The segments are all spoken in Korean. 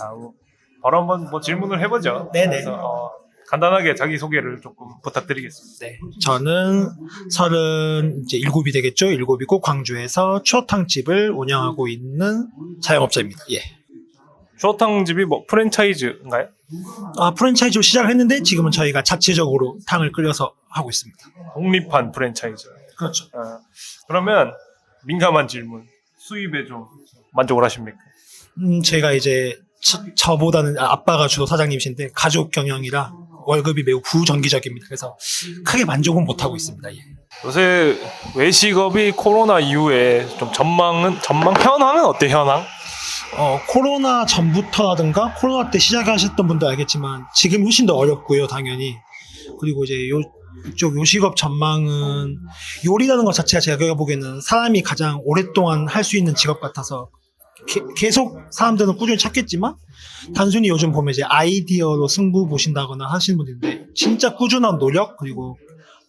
아, 뭐, 바로 한번 뭐 질문을 해보죠. 네네. 그래서, 어, 간단하게 자기 소개를 조금 부탁드리겠습니다. 네. 저는 서른 이제 일곱이 되겠죠. 일곱이고 광주에서 추어탕집을 운영하고 있는 자영업자입니다. 예. 추어탕집이 뭐 프랜차이즈인가요? 아, 프랜차이즈로 시작을 했는데 지금은 저희가 자체적으로 탕을 끓여서 하고 있습니다. 독립한 프랜차이즈. 그렇죠. 어, 그러면 민감한 질문. 수입에 좀 만족을 하십니까? 음, 제가 이제 저, 보다는 아빠가 주로 사장님이신데 가족 경영이라 월급이 매우 부정기적입니다. 그래서 크게 만족은 못 하고 있습니다. 예. 요새 외식업이 코로나 이후에 좀 전망은 전망 현황은 어때 현황? 어, 코로나 전부터라든가 코로나 때 시작하셨던 분도 알겠지만 지금 훨씬 더 어렵고요, 당연히. 그리고 이제 요, 이쪽 요식업 전망은 요리라는 것 자체가 제가 보기에는 사람이 가장 오랫동안 할 수 있는 직업 같아서 게- 계속 사람들은 꾸준히 찾겠지만 단순히 요즘 보면 이제 아이디어로 승부 보신다거나 하시는 분들인데 진짜 꾸준한 노력 그리고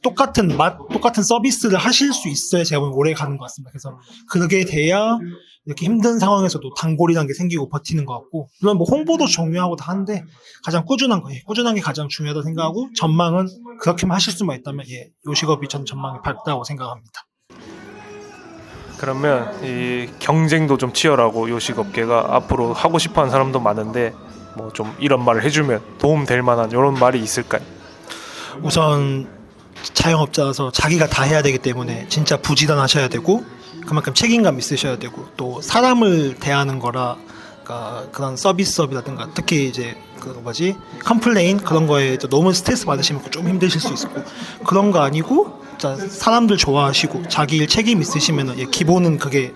똑같은 맛, 똑같은 서비스를 하실 수 있어야 제가 보면 오래 가는 것 같습니다. 그래서 그게 돼야 이렇게 힘든 상황에서도 단골이라는 게 생기고 버티는 것 같고 물론 뭐 홍보도 중요하고 다 한데 가장 꾸준한 거예요. 꾸준한 게 가장 중요하다고 생각하고 전망은 그렇게만 하실 수만 있다면 예, 요식업이 전 전망이 밝다고 생각합니다. 그러면 이 경쟁도 좀 치열하고 요식업계가 앞으로 하고 싶어하는 사람도 많은데 뭐 좀 이런 말을 해주면 도움 될 만한 이런 말이 있을까요? 우선 자영업자라서 자기가 다 해야 되기 때문에 진짜 부지런하셔야 되고 그만큼 책임감 있으셔야 되고 또 사람을 대하는 거라 그러니까 그런 서비스업이라든가 특히 이제 그 뭐지 컴플레인 그런 거에 너무 스트레스 받으시면 좀 힘드실 수 있고 그런 거 아니고 진짜 사람들 좋아하시고 자기 일 책임 있으시면 예, 기본은 그게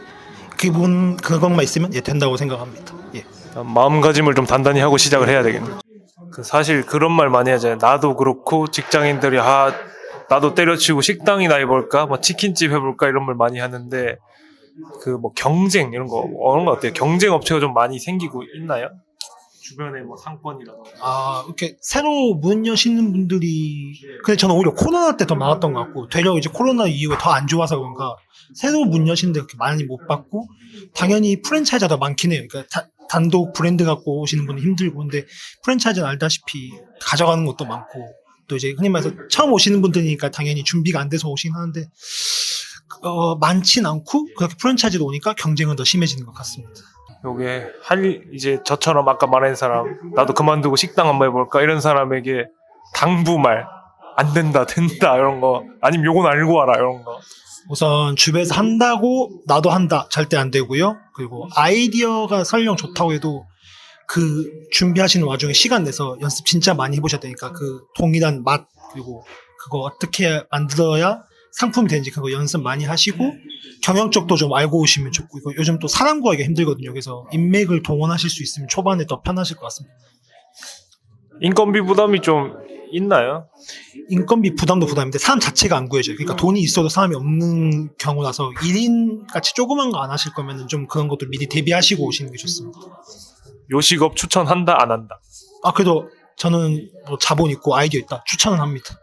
기본 그것만 있으면 예, 된다고 생각합니다. 예. 마음가짐을 좀 단단히 하고 시작을 해야 되겠네요. 그 사실 그런 말 많이 하잖아요. 나도 그렇고 직장인들이 아 나도 때려치고 식당이나 해볼까, 뭐 치킨집 해볼까 이런 말 많이 하는데 그 뭐 경쟁 이런 거 어느 거 어때요? 경쟁 업체가 좀 많이 생기고 있나요? 주변에 뭐 상권이라던가. 아, 이렇게 새로 문 여시는 분들이 근데 저는 오히려 코로나 때 더 많았던 것 같고 되려 이제 코로나 이후에 더 안 좋아서 그런가 새로 문 여시는데 그렇게 많이 못 받고 당연히 프랜차이즈가 더 많긴 해요. 그러니까 다- 단독 브랜드 갖고 오시는 분은 힘들고 근데 프랜차이즈는 알다시피 가져가는 것도 많고 또 이제 흔히 말해서 처음 오시는 분들이니까 당연히 준비가 안 돼서 오시긴 하는데 어, 많진 않고 그렇게 프랜차이즈로 오니까 경쟁은 더 심해지는 것 같습니다. 요게 할 이제 저처럼 아까 말한 사람 나도 그만두고 식당 한번 해볼까 이런 사람에게 당부말 안 된다 된다 이런 거 아니면 요건 알고 와라 이런 거 우선 주변에서 한다고 나도 한다 절대 안 되고요. 그리고 아이디어가 설령 좋다고 해도 그 준비하시는 와중에 시간 내서 연습 진짜 많이 해보셔야 되니까 그 동일한 맛 그리고 그거 어떻게 만들어야 상품이 되는지 그거 연습 많이 하시고 경영 쪽도 좀 알고 오시면 좋고 이거 요즘 또 사람 구하기가 힘들거든요. 그래서 인맥을 동원하실 수 있으면 초반에 더 편하실 것 같습니다. 인건비 부담이 좀 있나요? 인건비 부담도 부담인데 사람 자체가 안 구해져요. 그러니까 돈이 있어도 사람이 없는 경우라서 1인 같이 조그만 거 안 하실 거면은 좀 그런 것도 미리 대비하시고 오시는 게 좋습니다. 요식업 추천한다 안 한다 아 그래도 저는 뭐 자본 있고 아이디어 있다 추천은 합니다.